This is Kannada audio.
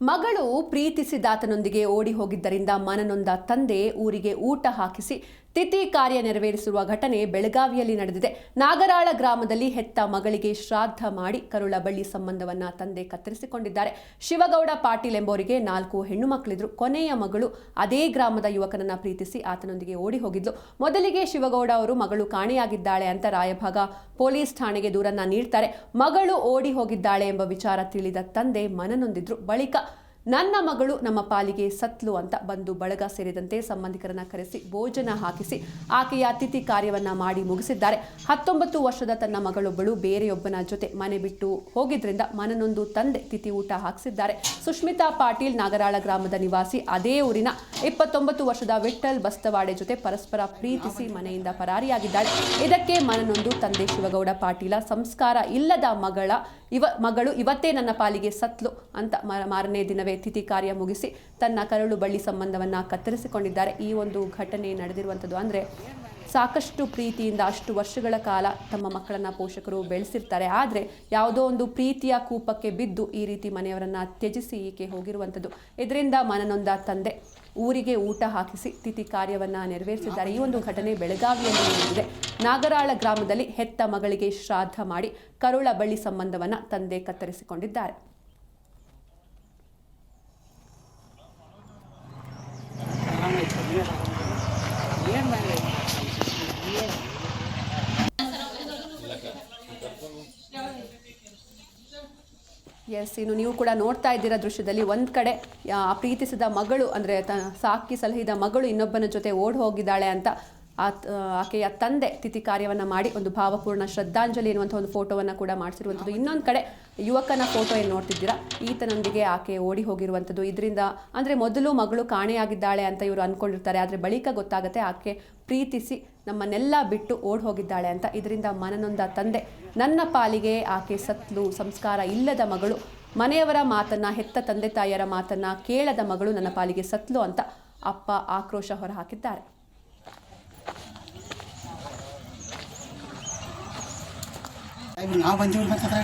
ಮಗಳು ಪ್ರೀತಿಸಿದಾತನೊಂದಿಗೆ ಓಡಿ ಹೋಗಿದ್ದರಿಂದ ಮನನೊಂದ ತಂದೆ ಊರಿಗೆ ಊಟ ಹಾಕಿಸಿ ತಿಥಿ ಕಾರ್ಯ ನೆರವೇರಿಸುವ ಘಟನೆ ಬೆಳಗಾವಿಯಲ್ಲಿ ನಡೆದಿದೆ. ನಾಗರಾಳ ಗ್ರಾಮದಲ್ಲಿ ಹೆತ್ತ ಮಗಳಿಗೆ ಶ್ರಾದ್ದ ಮಾಡಿ ಕರುಳ ಬಳ್ಳಿ ಸಂಬಂಧವನ್ನ ತಂದೆ ಕತ್ತರಿಸಿಕೊಂಡಿದ್ದಾರೆ. ಶಿವಗೌಡ ಪಾಟೀಲ್ ಎಂಬವರಿಗೆ ನಾಲ್ಕು ಹೆಣ್ಣು ಮಕ್ಕಳಿದ್ರು ಕೊನೆಯ ಮಗಳು ಅದೇ ಗ್ರಾಮದ ಯುವಕನನ್ನ ಪ್ರೀತಿಸಿ ಆತನೊಂದಿಗೆ ಓಡಿ ಹೋಗಿದ್ಲು. ಮೊದಲಿಗೆ ಶಿವಗೌಡ ಅವರು ಮಗಳು ಕಾಣೆಯಾಗಿದ್ದಾಳೆ ಅಂತ ರಾಯಭಾಗ ಪೊಲೀಸ್ ಠಾಣೆಗೆ ದೂರನ್ನ ನೀಡ್ತಾರೆ. ಮಗಳು ಓಡಿ ಹೋಗಿದ್ದಾಳೆ ಎಂಬ ವಿಚಾರ ತಿಳಿದ ತಂದೆ ಮನನೊಂದಿದ್ರು. ಬಳಿಕ ನನ್ನ ಮಗಳು ನಮ್ಮ ಪಾಲಿಗೆ ಸತ್ಲು ಅಂತ ಬಂದು ಬಳಗ ಸೇರಿದಂತೆ ಸಂಬಂಧಿಕರನ್ನ ಕರೆಸಿ ಭೋಜನ ಹಾಕಿಸಿ ಆಕೆಯ ಅತಿಥಿ ಕಾರ್ಯವನ್ನ ಮಾಡಿ ಮುಗಿಸಿದ್ದಾರೆ. ಹತ್ತೊಂಬತ್ತು ವರ್ಷದ ತನ್ನ ಮಗಳೊಬ್ಬಳು ಬೇರೆಯೊಬ್ಬನ ಜೊತೆ ಮನೆ ಬಿಟ್ಟು ಹೋಗಿದ್ರಿಂದ ಮನನೊಂದು ತಂದೆ ತಿಥಿ ಊಟ ಹಾಕಿಸಿದ್ದಾರೆ. ಸುಷ್ಮಿತಾ ಪಾಟೀಲ್ ನಾಗರಾಳ ಗ್ರಾಮದ ನಿವಾಸಿ, ಅದೇ ಊರಿನ ಇಪ್ಪತ್ತೊಂಬತ್ತು ವರ್ಷದ ವಿಠಲ್ ಬಸ್ತವಾಡೆ ಜೊತೆ ಪರಸ್ಪರ ಪ್ರೀತಿಸಿ ಮನೆಯಿಂದ ಪರಾರಿಯಾಗಿದ್ದಾಳೆ. ಇದಕ್ಕೆ ಮನನೊಂದು ತಂದೆ ಶಿವಗೌಡ ಪಾಟೀಲ, ಸಂಸ್ಕಾರ ಇಲ್ಲದ ಮಗಳ ಇವ ಮಗಳು ಇವತ್ತೇ ನನ್ನ ಪಾಲಿಗೆ ಸತ್ಲು ಅಂತ ಮಾರನೇ ದಿನವೇ ತಿಥಿ ಕಾರ್ಯ ಮುಗಿಸಿ ತನ್ನ ಕರಳು ಬಳ್ಳಿ ಸಂಬಂಧವನ್ನ ಕತ್ತರಿಸಿಕೊಂಡಿದ್ದಾರೆ. ಈ ಒಂದು ಘಟನೆ ನಡೆದಿರುವಂಥದ್ದು ಅಂದರೆ ಸಾಕಷ್ಟು ಪ್ರೀತಿಯಿಂದ ಅಷ್ಟು ವರ್ಷಗಳ ಕಾಲ ತಮ್ಮ ಮಕ್ಕಳನ್ನ ಪೋಷಕರು ಬೆಳೆಸಿರ್ತಾರೆ. ಆದರೆ ಯಾವುದೋ ಒಂದು ಪ್ರೀತಿಯ ಕೂಪಕ್ಕೆ ಬಿದ್ದು ಈ ರೀತಿ ಮನೆಯವರನ್ನ ತ್ಯಜಿಸಿ ಈಕೆ ಹೋಗಿರುವಂಥದ್ದು. ಇದರಿಂದ ಮನನೊಂದ ತಂದೆ ಊರಿಗೆ ಊಟ ಹಾಕಿಸಿ ತಿಥಿ ಕಾರ್ಯವನ್ನ ನೆರವೇರಿಸಿದ್ದಾರೆ. ಈ ಒಂದು ಘಟನೆ ಬೆಳಗಾವಿಯಲ್ಲಿ ನಡೆದಿದೆ. ನಾಗರಾಳ ಗ್ರಾಮದಲ್ಲಿ ಹೆತ್ತ ಮಗಳಿಗೆ ಶ್ರಾದ್ದ ಮಾಡಿ ಕರುಳ ಬಳ್ಳಿ ಸಂಬಂಧವನ್ನ ತಂದೆ ಕತ್ತರಿಸಿಕೊಂಡಿದ್ದಾರೆ. ಎಸ್ ಇನ್ನು ನೀವು ಕೂಡ ನೋಡ್ತಾ ಇದ್ದೀರಾ ದೃಶ್ಯದಲ್ಲಿ. ಒಂದು ಕಡೆ ಪ್ರೀತಿಸಿದ ಮಗಳು, ಅಂದರೆ ಸಾಕಿ ಸಲಹಿದ ಮಗಳು ಇನ್ನೊಬ್ಬನ ಜೊತೆ ಓಡ್ ಹೋಗಿದ್ದಾಳೆ ಅಂತ ಆತ್- ಆಕೆಯ ತಂದೆ ತಿಥಿ ಕಾರ್ಯವನ್ನು ಮಾಡಿ ಒಂದು ಭಾವಪೂರ್ಣ ಶ್ರದ್ಧಾಂಜಲಿ ಎನ್ನುವಂಥ ಒಂದು ಫೋಟೋವನ್ನು ಕೂಡ ಮಾಡಿಸಿರುವಂಥದ್ದು. ಇನ್ನೊಂದು ಕಡೆ ಯುವಕನ ಫೋಟೋ ಏನು ನೋಡ್ತಿದ್ದೀರಾ? ಈತನೊಂದಿಗೆ ಆಕೆ ಓಡಿ ಹೋಗಿರುವಂಥದ್ದು. ಇದರಿಂದ ಅಂದರೆ ಮೊದಲು ಮಗಳು ಕಾಣೆಯಾಗಿದ್ದಾಳೆ ಅಂತ ಇವರು ಅಂದ್ಕೊಂಡಿರ್ತಾರೆ ಆದರೆ ಬಳಿಕ ಗೊತ್ತಾಗುತ್ತೆ ಆಕೆ ಪ್ರೀತಿಸಿ ನಮ್ಮನ್ನೆಲ್ಲ ಬಿಟ್ಟು ಓಡ್ ಹೋಗಿದ್ದಾಳೆ ಅಂತ. ಇದರಿಂದ ಮನನೊಂದ ತಂದೆ, ನನ್ನ ಪಾಲಿಗೆ ಆಕೆ ಸತ್ಲು, ಸಂಸ್ಕಾರ ಇಲ್ಲದ ಮಗಳು, ಮನೆಯವರ ಮಾತನ್ನು, ಹೆತ್ತ ತಂದೆ ತಾಯಿಯರ ಮಾತನ್ನು ಕೇಳದ ಮಗಳು ನನ್ನ ಪಾಲಿಗೆ ಸತ್ಲು ಅಂತ ಅಪ್ಪ ಆಕ್ರೋಶ ಹೊರಹಾಕಿದ್ದಾರೆ. ಸಾಹೇಬ್ರು ನಾವು ಬಂದೀವ್ರಿ ಮತ್ತೆ